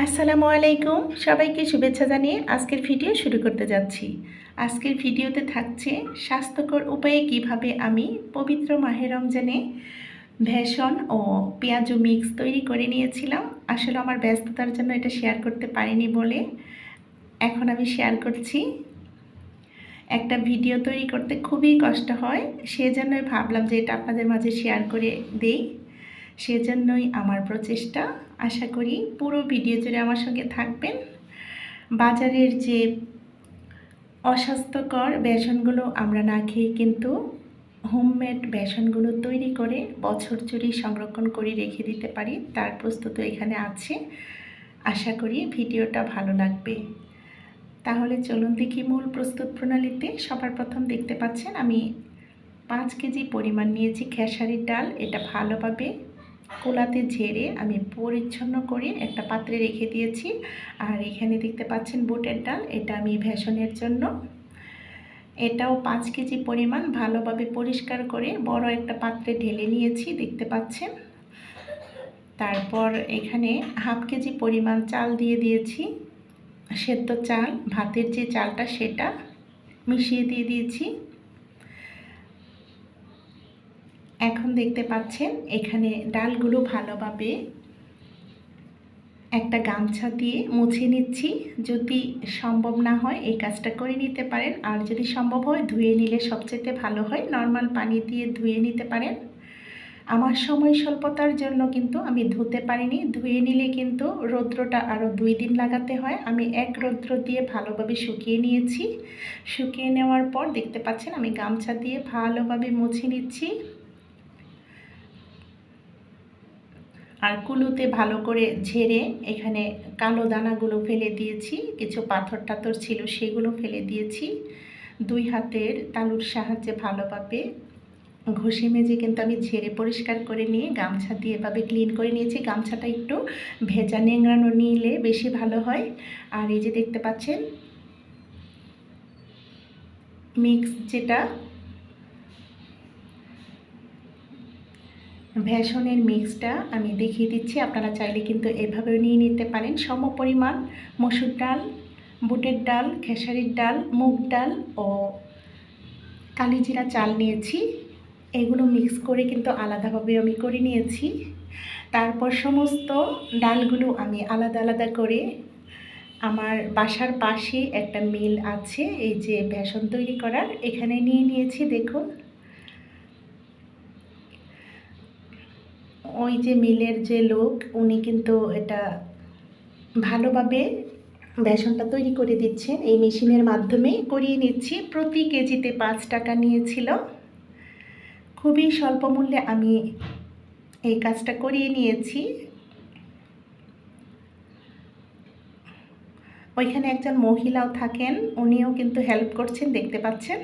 আসসালামু আলাইকুম। সবাইকে শুভেচ্ছা জানিয়ে আজকের ভিডিও শুরু করতে যাচ্ছি। আজকের ভিডিওতে থাকছে স্বাস্থ্যকর উপায়ে কীভাবে আমি পবিত্র মাহে রমজানে ভেষণ ও পেঁয়াজু মিক্স তৈরি করে নিয়েছিলাম। আসলে আমার ব্যস্ততার জন্য এটা শেয়ার করতে পারিনি বলে এখন আমি শেয়ার করছি। একটা ভিডিও তৈরি করতে খুবই কষ্ট হয়, সেজন্যই ভাবলাম যে এটা আপনাদের মাঝে শেয়ার করে দেই। সেজন্যই আমার প্রচেষ্টা। আশা করি পুরো ভিডিও জুড়ে আমার সঙ্গে থাকবেন। বাজারের যে অস্বাস্থ্যকর বেসনগুলো আমরা না খেয়ে কিন্তু হোমমেড বেসনগুলো তৈরি করে বছর জুড়ে সংরক্ষণ করে রেখে দিতে পারি, তার প্রস্তুত এখানে আছে। আশা করি ভিডিওটা ভালো লাগবে। তাহলে চলুন দেখি মূল প্রস্তুত প্রণালীতে। সবার প্রথম দেখতে পাচ্ছেন আমি পাঁচ কেজি পরিমাণ নিয়েছি খেসারির ডাল। এটা ভালোভাবে কোলাতে ঝেড়ে আমি পরিচ্ছন্ন করে একটা পাত্রে রেখে দিয়েছি। আর এখানে দেখতে পাচ্ছেন বুটের ডাল, এটা আমি ভেষণের জন্য। এটাও পাঁচ কেজি পরিমাণ ভালোভাবে পরিষ্কার করে বড় একটা পাত্রে ঢেলে নিয়েছি, দেখতে পাচ্ছেন। তারপর এখানে হাফ কেজি পরিমাণ চাল দিয়ে দিয়েছি। সেদ্ধ চাল, ভাতের যে চালটা সেটা মিশিয়ে দিয়ে দিয়েছি। এখন দেখতে পাচ্ছেন, এখানে ডালগুলো ভালোভাবে একটা গামছা দিয়ে মুছে নিচ্ছি। যদি সম্ভব না হয়, এই কাজটা করে নিতে পারেন। আর যদি সম্ভব হয়, ধুয়ে নিলে সবচেয়ে ভালো হয়। নর্মাল পানি দিয়ে ধুয়ে নিতে পারেন। আমার সময় স্বল্পতার জন্য কিন্তু আমি ধুতে পারিনি। ধুয়ে নিলে কিন্তু রৌদ্রটা আরও দুই দিন লাগাতে হয়। আমি এক রৌদ্র দিয়ে ভালোভাবে শুকিয়ে নিয়েছি। শুকিয়ে নেওয়ার পর দেখতে পাচ্ছেন, আমি গামছা দিয়ে ভালোভাবে মুছে নিচ্ছি। আর কুলুতে ভালো করে ঝেড়ে এখানে কালো দানাগুলো ফেলে দিয়েছি। কিছু পাথর টাথর ছিল সেগুলো ফেলে দিয়েছি। দুই হাতের তালুর সাহায্যে ভালোভাবে ঘষে মেজে কিন্তু আমি ঝেড়ে পরিষ্কার করে নিয়ে গামছা দিয়ে এভাবে ক্লিন করে নিয়েছি। গামছাটা একটু ভেজা নেংড়ানো নিলে বেশি ভালো হয়। আর এই যে দেখতে পাচ্ছেন, মিক্স যেটা ভ্যাসনের মিক্সটা আমি দেখিয়ে দিচ্ছি। আপনারা চাইলে কিন্তু এভাবেও নিয়ে নিতে পারেন। সম পরিমাণ মসুর ডাল, বুটের ডাল, খেসারির ডাল, মুগ ডাল ও কালিজিরা চাল নিয়েছি। এগুলো মিক্স করে কিন্তু আলাদাভাবে আমি করে নিয়েছি। তারপর সমস্ত ডালগুলো আমি আলাদা আলাদা করে আমার বাসার পাশে একটা মিল আছে। এই যে বেসন তৈরি করার, এখানে নিয়ে নিয়েছি। দেখুন ওই যে মিলের যে লোক উনি কিন্তু এটা ভালোভাবে বেসনটা তৈরি করে দিচ্ছেন। এই মেশিনের মাধ্যমে করিয়ে নিচ্ছি। প্রতি কেজিতে পাঁচ টাকা নিয়েছিল। খুবই স্বল্প মূল্যে আমি এই কাজটা করিয়ে নিয়েছি। ওইখানে একজন মহিলাও থাকেন, উনিও কিন্তু হেল্প করছেন, দেখতে পাচ্ছেন।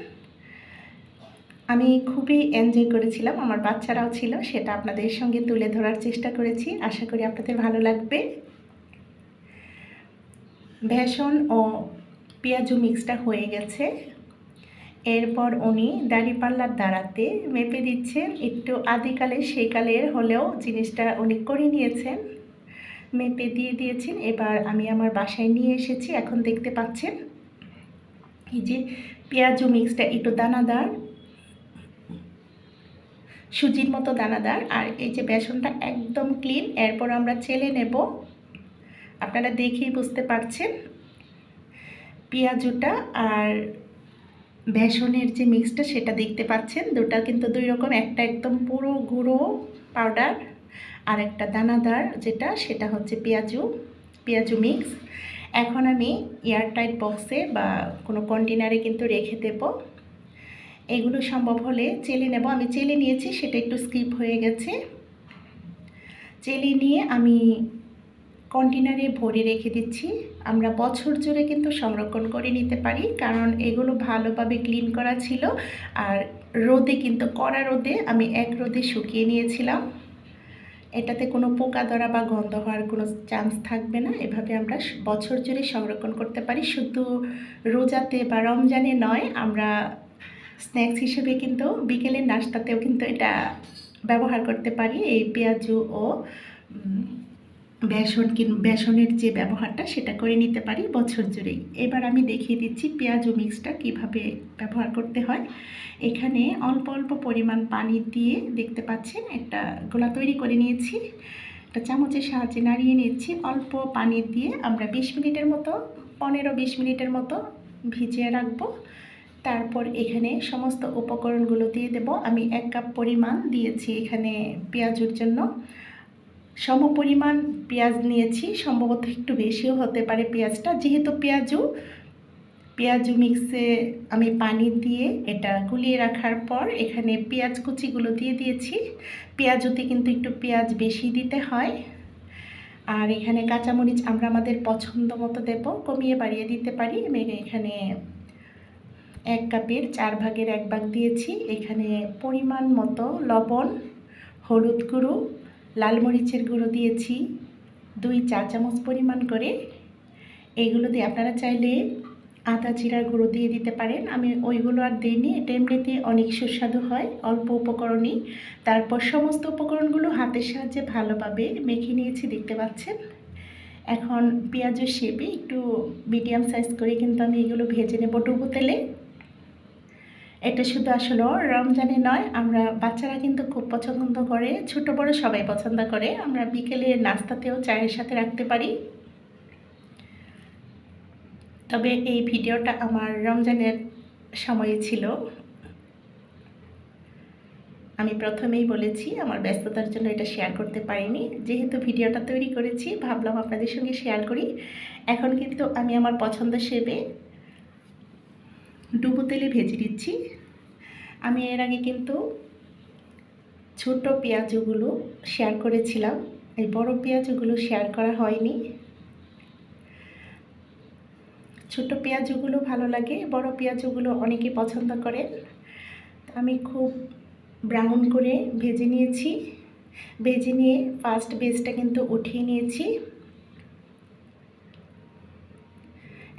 আমি খুবই এনজয় করেছিলাম, আমার বাচ্চারাও ছিল, সেটা আপনাদের সঙ্গে তুলে ধরার চেষ্টা করেছি। আশা করি আপনাদের ভালো লাগবে। ভেষণ ও পেঁয়াজু মিক্সটা হয়ে গেছে। এরপর উনি দাড়িপাল্লার দাঁড়াতে মেপে দিচ্ছেন, একটু আদিকালের সেই কালের হলেও জিনিসটা উনি করে নিয়েছেন। মেপে দিয়ে দিয়েছেন, এবার আমি আমার বাসায় নিয়ে এসেছি, এখন দেখতে পাচ্ছেন। এই যে পেঁয়াজু মিক্সটা একটু দানাদার। সুজির মতো দানাদার। আর এই যে বেসনটা একদম ক্লিন এরপর আমরা চেলে নেব। আপনারা দেখেই বুঝতে পারছেন পেঁয়াজুটা আর বেসনের যে মিক্সটা সেটা দেখতে পাচ্ছেন। দুটা কিন্তু দুই রকম, একটা একদম পুরো গুঁড়ো পাউডার আর একটা দানাদার, যেটা সেটা হচ্ছে পেঁয়াজু পেঁয়াজু মিক্স এখন আমি এয়ারটাইট বক্সে বা কোনো কন্টেনারে কিন্তু রেখে দেব। এগুলো সম্ভব হলে চেলে নেব। আমি চেলে নিয়েছি, সেটা একটু স্কিপ হয়ে গেছে। চেলে নিয়ে আমি কন্টেনারে ভরে রেখে দিচ্ছি। আমরা বছর জুড়ে কিন্তু সংরক্ষণ করে নিতে পারি, কারণ এগুলো ভালোভাবে ক্লিন করা ছিল। আর রোদে কিন্তু কড়া রোদে আমি এক রোদে শুকিয়ে নিয়েছিলাম। এটাতে কোনো পোকা ধরা বা গন্ধ হওয়ার কোনো চান্স থাকবে না। এভাবে আমরা বছর জুড়ে সংরক্ষণ করতে পারি। শুধু রোজাতে বা রমজানে নয়, আমরা স্ন্যাক্স হিসেবে কিন্তু বিকেলের নাস্তাতেও কিন্তু এটা ব্যবহার করতে পারি। এই পেঁয়াজু ও বেসন কিন, বেসনের যে ব্যবহারটা সেটা করে নিতে পারি বছর জুড়েই এবার আমি দেখিয়ে দিচ্ছি পেঁয়াজ মিক্সটা কীভাবে ব্যবহার করতে হয়। এখানে অল্প অল্প পরিমাণ পানি দিয়ে দেখতে পাচ্ছেন একটা গোলা তৈরি করে নিয়েছি। একটা চামচের সাহায্যে নাড়িয়ে নিচ্ছি। অল্প পানি দিয়ে আমরা বিশ মিনিটের মতো, পনেরো বিশ মিনিটের মতো ভিজিয়ে রাখব। তারপর এখানে সমস্ত উপকরণগুলো দিয়ে দেব। আমি এক কাপ পরিমাণ দিয়েছি এখানে পেঁয়াজের জন্য। সম পরিমাণ পেঁয়াজ নিয়েছি, সম্ভবত একটু বেশিও হতে পারে পেঁয়াজটা। যেহেতু পেঁয়াজু পেঁয়াজু মিক্সে আমি পানি দিয়ে এটা গুলিয়ে রাখার পর এখানে পেঁয়াজ কুচিগুলো দিয়ে দিয়েছি। পেঁয়াজুতে কিন্তু একটু পেঁয়াজ বেশি দিতে হয়। আর এখানে কাঁচামরিচ আমরা আমাদের পছন্দ মতো দেব, কমিয়ে বাড়িয়ে দিতে পারি। আমি এখানে এক কাপের চার ভাগের এক ভাগ দিয়েছি। এখানে পরিমাণ মতো লবণ, হলুদ গুঁড়ো, লাল মরিচের গুঁড়ো দিয়েছি। দুই চা চামচ পরিমাণ করে। এইগুলো দিয়ে আপনারা চাইলে আদা জিরার গুঁড়ো দিয়ে দিতে পারেন। আমি ওইগুলো আর দিইনি, এটা এমনিতে অনেক সুস্বাদু হয়, অল্প উপকরণই। তারপর সমস্ত উপকরণগুলো হাতের সাহায্যে ভালোভাবে মেখে নিয়েছি, দেখতে পাচ্ছেন। এখন পেঁয়াজের শেপে একটু মিডিয়াম সাইজ করে কিন্তু আমি এগুলো ভেজে নেব ডুবো তেলে। এটা শুধু আসলে রমজানে নয়, আমরা বাচ্চারা কিন্তু খুব পছন্দ করে, ছোট বড় সবাই পছন্দ করে। আমরা বিকেলে নাস্তাতেও চায়ের সাথে রাখতে পারি। তবে এই ভিডিওটা আমার রমজানের সময়ে ছিল। আমি প্রথমেই বলেছি, আমার ব্যস্ততার জন্য এটা শেয়ার করতে পারিনি। যেহেতু ভিডিওটা তৈরি করেছি, ভাবলাম আপনাদের সঙ্গে শেয়ার করি। এখন কিন্তু আমি আমার পছন্দ সেবে ডুবো তেলে ভেজে দিচ্ছি আমি এর আগে কিন্তু ছোট পেঁয়াজগুলো শেয়ার করেছিলাম। এই বড় পেঁয়াজগুলো শেয়ার করা হয়নি। ছোট পেঁয়াজগুলো ভালো লাগে, বড় পেঁয়াজগুলো অনেকে পছন্দ করেন। আমি খুব ব্রাউন করে ভেজে নিয়েছি। ভেজে নিয়ে ফার্স্ট বেজটা কিন্তু উঠিয়ে নিয়েছি।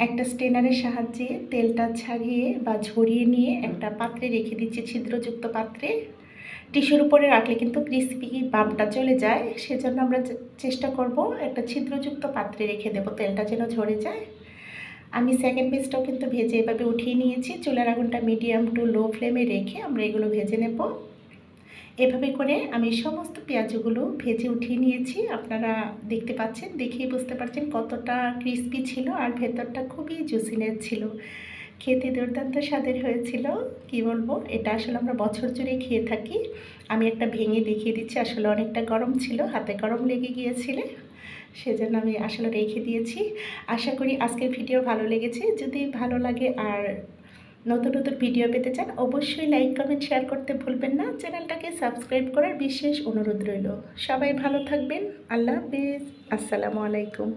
একটা স্টেনারের সাহায্যে তেলটা ছাড়িয়ে বা ঝরিয়ে নিয়ে একটা পাত্রে রেখে দিচ্ছি, ছিদ্রযুক্ত পাত্রে। টিস্যুর উপরে রাখলে কিন্তু ক্রিস্পি বাপটা চলে যায়। সেজন্য আমরা চেষ্টা করব একটা ছিদ্রযুক্ত পাত্রে রেখে দেবো, তেলটা যেন ঝরে যায়। আমি সেকেন্ড পিসটাও কিন্তু ভেজে এভাবে উঠিয়ে নিয়েছি। চুলার আগুনটা মিডিয়াম টু লো ফ্লেমে রেখে আমরা এগুলো ভেজে নেব। এভাবে করে আমি সমস্ত পেঁয়াজগুলো ভেজে উঠিয়ে নিয়েছি। আপনারা দেখতে পাচ্ছেন, দেখেই বুঝতে পারছেন কতটা ক্রিস্পি ছিল আর ভেতরটা খুবই জুসিনের ছিল। খেতে দুর্দান্ত স্বাদের হয়েছিল, কি বলব? এটা আসলে আমরা বছর জুড়ে খেয়ে থাকি। আমি একটা ভেঙে দেখিয়ে দিচ্ছি, আসলে অনেকটা গরম ছিল, হাতে গরম লেগে গিয়েছিলে, সেজন্য আমি আসলে রেখে দিয়েছি। আশা করি আজকের ভিডিও ভালো লেগেছে। যদি ভালো লাগে আর নতুন নতুন ভিডিও পেতে চান, অবশ্যই লাইক কমেন্ট শেয়ার করতে ভুলবেন না। চ্যানেলটাকে সাবস্ক্রাইব করার বিশেষ অনুরোধ রইল। সবাই ভালো থাকবেন। আল্লাহ হাফিজ। আসসালামু আলাইকুম।